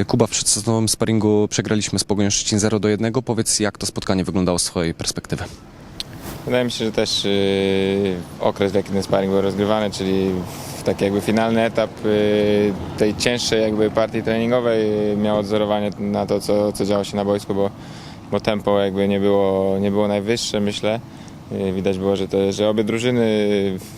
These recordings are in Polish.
Y, Kuba, w przedsezonowym sparingu przegraliśmy z Pogonią Szczecin 0 do 1. Powiedz, jak to spotkanie wyglądało z Twojej perspektywy? Wydaje mi się, że też yy, okres, w jaki ten sparring był rozgrywany, czyli taki jakby finalny etap yy, tej cięższej jakby partii treningowej miał odzorowanie na to, co, co działo się na boisku, bo, bo tempo jakby nie było, nie było najwyższe, myślę. Widać było, że, że obie drużyny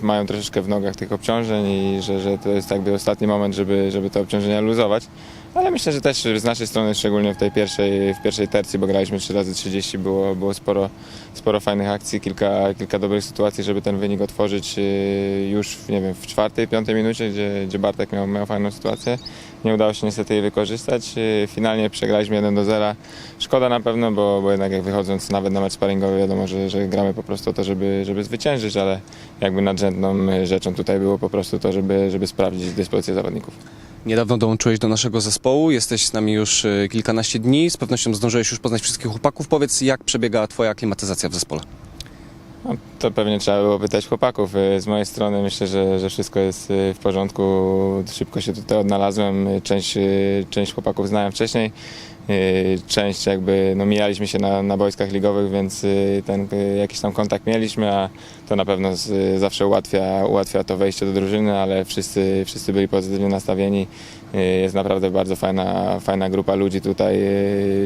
mają troszeczkę w nogach tych obciążeń i że, że to jest jakby ostatni moment, żeby, żeby te obciążenia luzować. Ale myślę, że też z naszej strony, szczególnie w tej pierwszej, w pierwszej tercji, bo graliśmy 3 razy 30 było, było sporo, sporo fajnych akcji, kilka, kilka dobrych sytuacji, żeby ten wynik otworzyć yy, już nie wiem, w czwartej, piątej minucie, gdzie, gdzie Bartek miał, miał fajną sytuację. Nie udało się niestety jej wykorzystać. Yy, Finalnie przegraliśmy 1 do 0. Szkoda na pewno, bo, bo jednak jak wychodząc nawet na mecz sparingowy wiadomo, że, że gramy po prostu to, żeby, żeby zwyciężyć, ale jakby nadrzędną rzeczą tutaj było po prostu to, żeby, żeby sprawdzić dyspozycję zawodników. Niedawno dołączyłeś do naszego zespołu, jesteś z nami już y, kilkanaście dni, z pewnością zdążyłeś już poznać wszystkich chłopaków. Powiedz, jak przebiega Twoja aklimatyzacja w zespole? No, to pewnie trzeba było pytać chłopaków. Y, Z mojej strony myślę, że, że wszystko jest y, w porządku. Szybko się tutaj odnalazłem. Część, część chłopaków znałem wcześniej. Y, Część jakby no, mijaliśmy się na, na boiskach ligowych, więc y, ten y, jakiś tam kontakt mieliśmy, a to na pewno z, zawsze ułatwia, ułatwia to wejście do drużyny, ale wszyscy, wszyscy byli pozytywnie nastawieni. Jest naprawdę bardzo fajna, fajna grupa ludzi tutaj,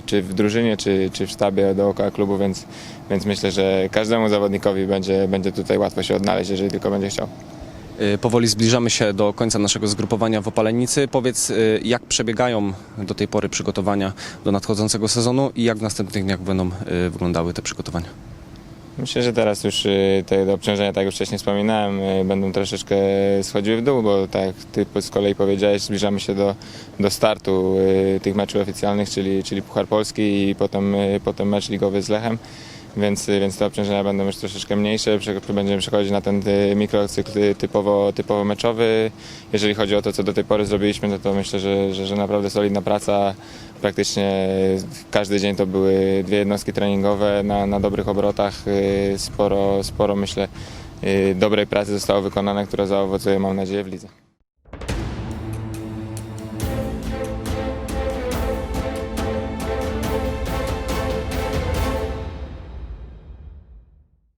czy w drużynie, czy, czy w sztabie dookoła klubu, więc, więc myślę, że każdemu zawodnikowi będzie, będzie tutaj łatwo się odnaleźć, jeżeli tylko będzie chciał. Y, Powoli zbliżamy się do końca naszego zgrupowania w Opalenicy. Powiedz, y, jak przebiegają do tej pory przygotowania do nadchodzącego sezonu i jak w następnych dniach będą y, wyglądały te przygotowania? Myślę, że teraz już te obciążenia, tak jak wcześniej wspominałem, będą troszeczkę schodziły w dół, bo tak ty z kolei powiedziałeś, zbliżamy się do, do startu tych meczów oficjalnych, czyli, czyli Puchar Polski i potem, potem mecz ligowy z Lechem. Więc, więc te obciążenia będą już troszeczkę mniejsze, będziemy przechodzić na ten y, mikrocykl y, typowo, typowo meczowy. Jeżeli chodzi o to, co do tej pory zrobiliśmy, no to myślę, że, że, że naprawdę solidna praca. Praktycznie każdy dzień to były dwie jednostki treningowe na, na dobrych obrotach. Y, Sporo, sporo myślę, y, dobrej pracy zostało wykonane, która zaowocuje, mam nadzieję, w lidze.